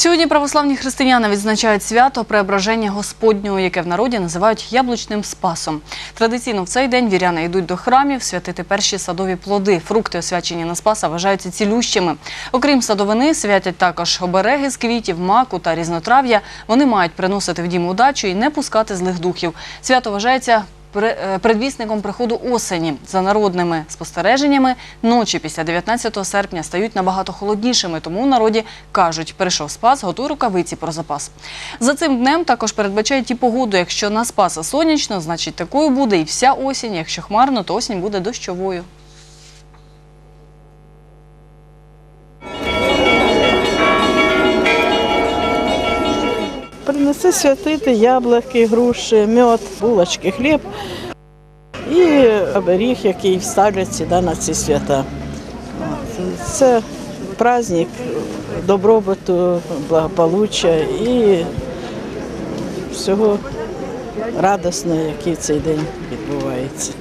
Сьогодні православні християни відзначають свято Преображення Господнього, яке в народі називають яблучним спасом. Традиційно в цей день віряни йдуть до храмів святити перші садові плоди. Фрукти, освячені на спаса, вважаються цілющими. Окрім садовини, святять також обереги з квітів, маку та різнотрав'я. Вони мають приносити в дім удачу і не пускати злих духів. Свято вважається предвісником приходу осені. За народними спостереженнями, ночі після 19 серпня стають набагато холоднішими, тому в народі кажуть, прийшов спас, готуй рукавиці про запас. За цим днем також передбачають і погоду. Якщо на спаса сонячно, значить такою буде і вся осінь. Якщо хмарно, то осінь буде дощовою. Принеси святити яблуки, груші, мед, булочки, хліб і оберіг, який вставлять сюди на ці свята. Це праздник добробуту, благополуччя і всього радісного, який цей день відбувається.